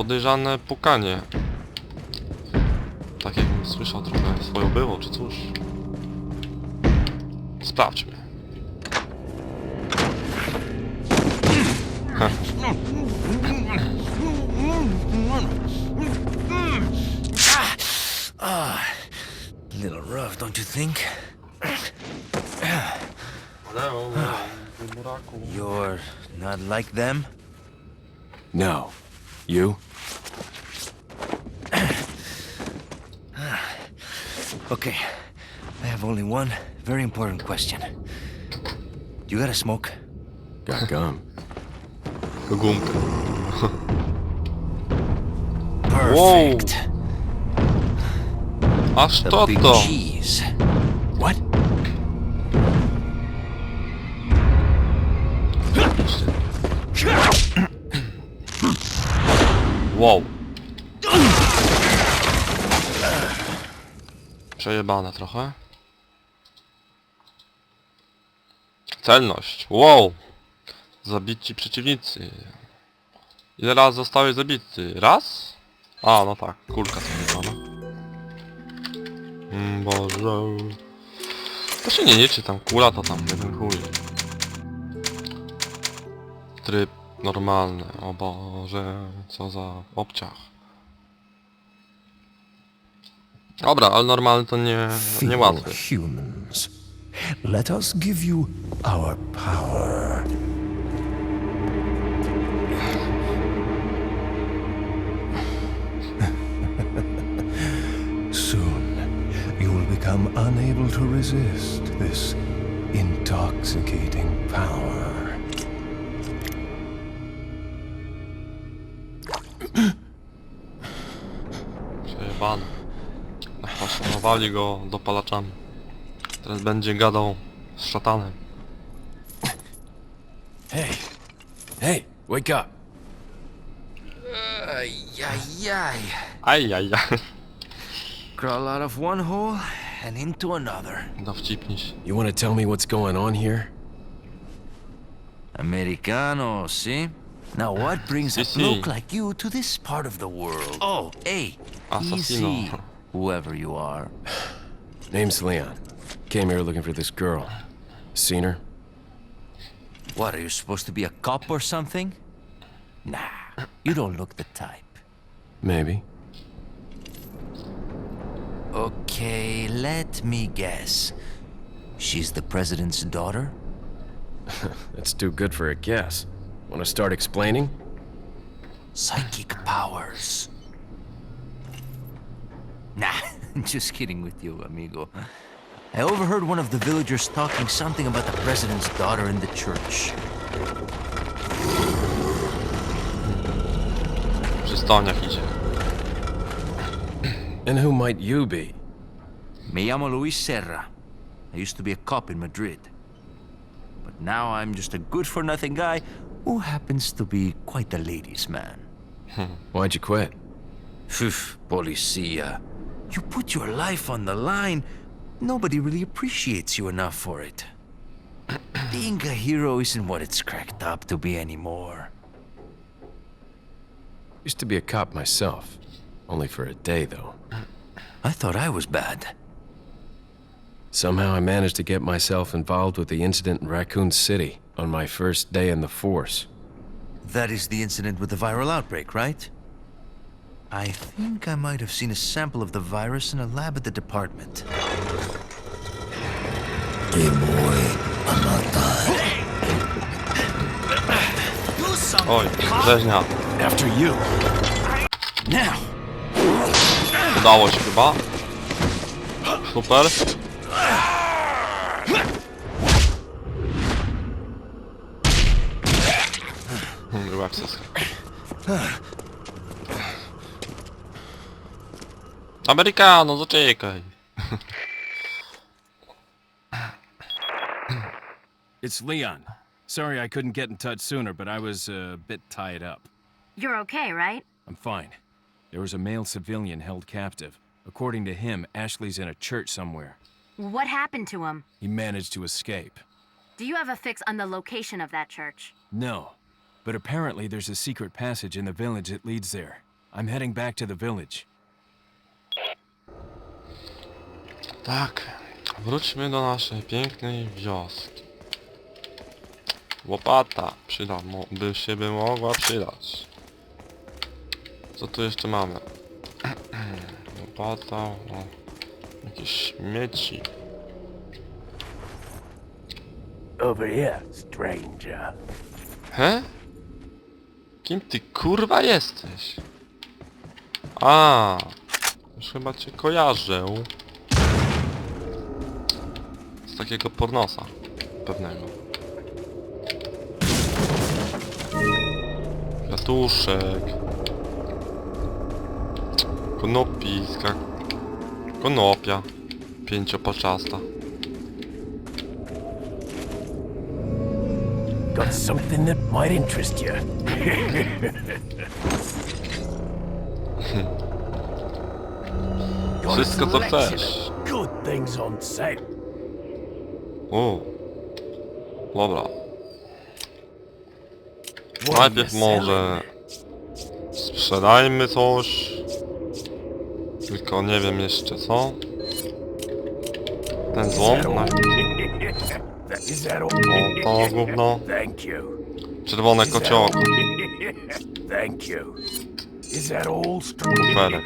Podejrzane pukanie. Tak jakbym słyszał trochę swoją było, czy cóż. Sprawdźmy. Little rough, don't you think? You're not like them? No. You? Okay. I have only one very important question. You got a smoke? Got gum. Gumkę. Wow. Perfect. Aż The to big to! cheese. What? Wow. Przejebane trochę. Celność. Wow. Zabici przeciwnicy. Ile razy zostałeś zabity? Raz? A, no tak. Kulka sobie. Mm, Boże. To się nie liczy tam. Kula to tam jeden. Tryb normalny. O Boże. Co za obciach. Dobra, ale normalny to nie, nie Feeble łatwy. humans. Let us give you our power. Soon, you will become unable to resist this intoxicating power. Napaszowali go dopalaczami. Teraz będzie gadał z szatanem. Hey. Hey, wake up. Ay, ay, ay. Ajajaj. Crawl out of one hole and into another. Dowcipnij. You want to tell me what's going on here? Americano, see? Now what brings a Si, si. bloke like you to this part of the world? Oh, oh hey, Assassino. easy, whoever you are. Name's Leon. Came here looking for this girl. Seen her? What, are you supposed to be a cop or something? Nah, you don't look the type. Maybe. Okay, let me guess. She's the president's daughter? That's too good for a guess. Want to start explaining? Psychic powers. Nah, just kidding with you, amigo. I overheard one of the villagers talking something about the president's daughter in the church. W przystaniach idzie. And who might you be? Me llamo Luis Serra. I used to be a cop in Madrid. But now I'm just a good for nothing guy who happens to be quite a ladies' man. Why'd you quit? Phew, policia. You put your life on the line. Nobody really appreciates you enough for it. Being a hero isn't what it's cracked up to be anymore. Used to be a cop myself. Only for a day, though. I thought I was bad. Somehow I managed to get myself involved with the incident in Raccoon City on my first day in the force. That is the incident with the viral outbreak, right? I think I might have seen a sample of the virus in a lab at the department. Hey boy, I'm not dying. Oj, rzeźnia. After you! Now! Udało się chyba. Super. Hmm, Amerykano, zaczekaj. It's Leon. Sorry I couldn't get in touch sooner, but I was uh, a bit tied up. You're okay, right? I'm fine. There was a male civilian held captive. According to him, Ashley's in a church somewhere. What happened to him? He managed to escape. Do you have a fix on the location of that church? No, but apparently there's a secret passage in the village that leads there. I'm heading back to the village. Tak, wróćmy do naszej pięknej wioski. Łopata przyda, mo- by się by mogła przydać. Co tu jeszcze mamy? Łopata, o, jakieś śmieci. Over here, stranger. He? Kim ty kurwa jesteś? A, już chyba cię kojarzę. Takiego pornosa pewnego. Kwiatuszek. Konopiska. Konopia. Pięciopaczasta. Got something that might interest you. Wszystko co chcesz. Good things on sale. O. Dobra. What are Najpierw może sprzedajmy coś. Tylko nie wiem jeszcze co. Ten złom. all? O, to gówno. Czerwone kociołko. all? Thank you. Is that all, stranger? Kufelek.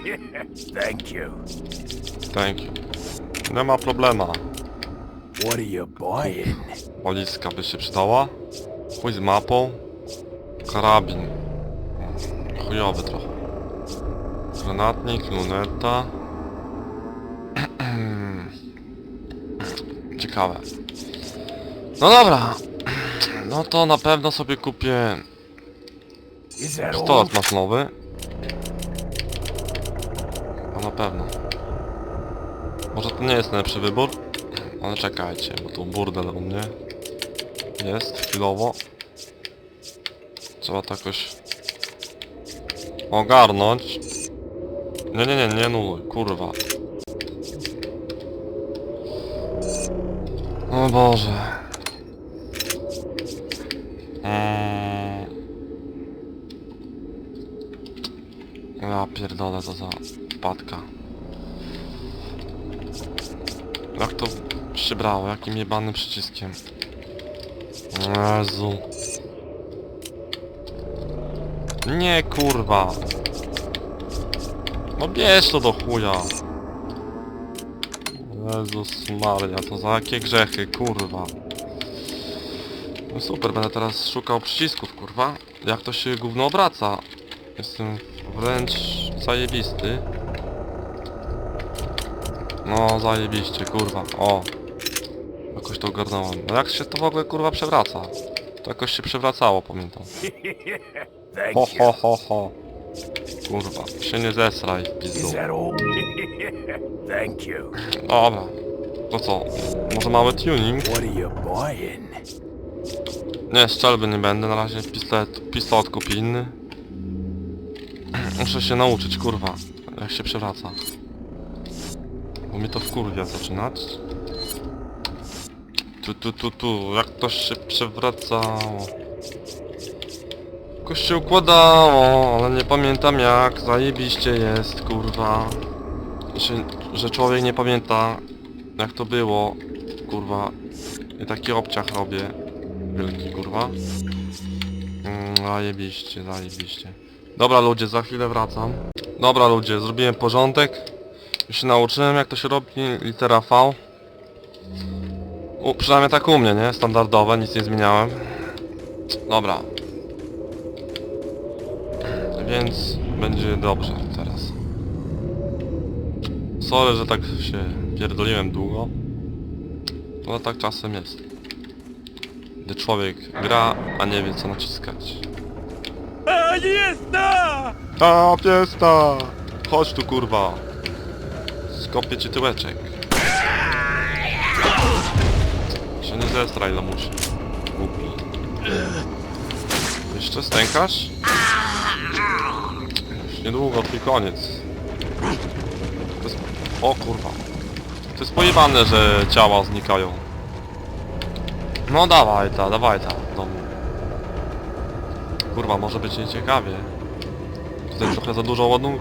Thank you. Thank you. Nie ma problema. What are you buying? Walizka by się przydała. Chuj z mapą. Karabin. Chujowy trochę. Granatnik, luneta. Ciekawe. No dobra. No to na pewno sobie kupię pistolet maszynowy. A na pewno. Może to nie jest najlepszy wybór. Ale czekajcie, bo tu burdel u mnie jest chwilowo. Trzeba to jakoś ogarnąć. Nie, nie, nie, nie nuluj, kurwa. O Boże. Mm. Ja pierdolę to za wpadka. Jak to się brało? Jakim jebanym przyciskiem? Jezu. Nie kurwa. No bierz to do chuja. Jezus Maria, to za jakie grzechy, kurwa. No super, będę teraz szukał przycisków, kurwa. Jak to się gówno obraca. Jestem wręcz zajebisty. No, zajebiście, kurwa. O. Jakoś to ogarnąłem. No jak się to w ogóle, kurwa, przewraca? To jakoś się przewracało, pamiętam. Ho, ho, ho, ho. Kurwa, się nie zesraj, pizdu. Thank you. Dobra. To co? Może mały tuning? What are you buying? Nie, strzelby nie będę, na razie pistolet, pistolet kupi inny. Muszę się nauczyć, kurwa, jak się przewraca. Bo mnie to wkurwia zaczynać. Tu, tu, tu, tu, jak to się przewracało. Jakoś się układało, ale nie pamiętam jak, zajebiście jest, kurwa. Że, że człowiek nie pamięta, jak to było, kurwa. I taki obciach robię. Wielki kurwa. Mm, zajebiście, zajebiście. Dobra ludzie, za chwilę wracam. Dobra ludzie, zrobiłem porządek. Już się nauczyłem jak to się robi litera V. U, przynajmniej tak u mnie, nie? Standardowe, nic nie zmieniałem. Dobra. Więc będzie dobrze teraz. Sorry, że tak się pierdoliłem długo. Ale tak czasem jest. Gdy człowiek gra, a nie wie co naciskać. A! Ta piesta! Chodź tu kurwa! Skopię ci tyłeczek. Zestraj lamusie. Głupi. Jeszcze stękasz? Już niedługo, twój koniec. To jest... O kurwa. To jest pojebane, że ciała znikają. No dawaj ta, dawaj ta, w domu. Kurwa, może być nieciekawie. Tutaj trochę za dużo ładunku.